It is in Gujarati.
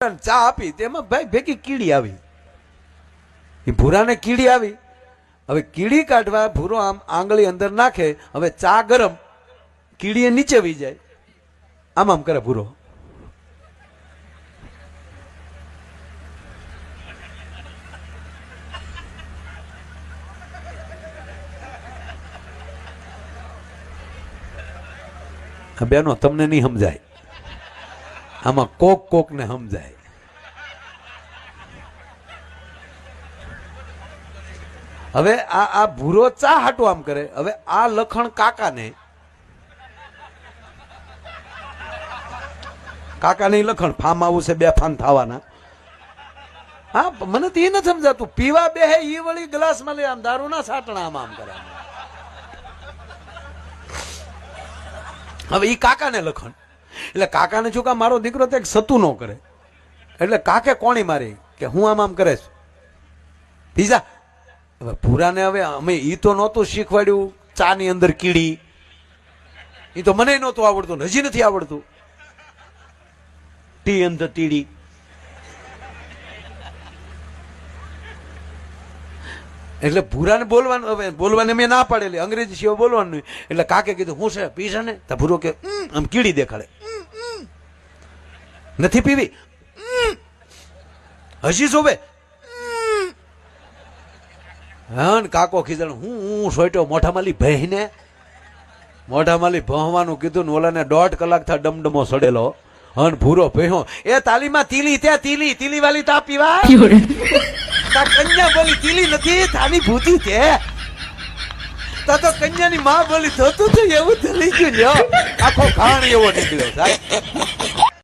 ચા આપી તેમાં ભાઈ ભેગી કીડી આવી. એ ભૂરાને કીડી આવી. હવે કીડી કાઢવા ભૂરો આમ આંગળી અંદર નાખે, હવે ચા ગરમ, કીડીએ નીચે વી જાય. આમ આમ કરે ભૂરો. બેનો, તમને નહીં સમજાય. આમાં કોક કોક ને સમજાય. હવે આ આ ભૂરો ચા હાટું આમ કરે? હવે આ લખણ કાકાને કાકાને ઈ લખણ, ફામ આવું છે, બે ફાન થવાના. હા મને તો એ નથી સમજાતું. પીવા બે ઈ વળી ગ્લાસમાં લે, આમ દારૂ ના સાટણા આમ આમ કરે. હવે એ કાકાને લખણ. એટલે કાકાને શું કામ મારો દીકરો તો સતું ન કરે. એટલે કાકે કોણી મારી કે હું આમ આમ કરે છે. પીઝા હવે ભૂરાને હવે અમે એ તો નહોતું શીખવાડ્યું ચા ની અંદર કીડી. એ તો મને નહોતું આવડતું હજી નથી આવડતું. ટી અંદર ટીડી. એટલે ભૂરાને બોલવાનું, હવે બોલવાને મેં ના પાડેલી, અંગ્રેજી સિવાય બોલવાનું એટલે કાકે કીધું, હું છે, પીશે ને તો ભૂરો કે આમ કીડી દેખાડે. નથી પીવી? હસી હજી હન. કાકો ખીજણ હું હું સોટ્યો મોઢામાલી ભહીને મોઢામાલી ભહવાનું કીધું ને ઓલાને દોઢ કલાક થા ડમડમો સડેલો. હન ભૂરો ભેહો એ તાલીમાં તીલી ત્યાં તીલી તીલી વાલી તા પીવા તા કન્યા બોલી તીલી નથી તાની ભૂતી છે. તા તો કન્યાની માં બોલી થતું છે એવું થલી ગયું આખો ખાણ એવો નીકળ્યો સાહેબ.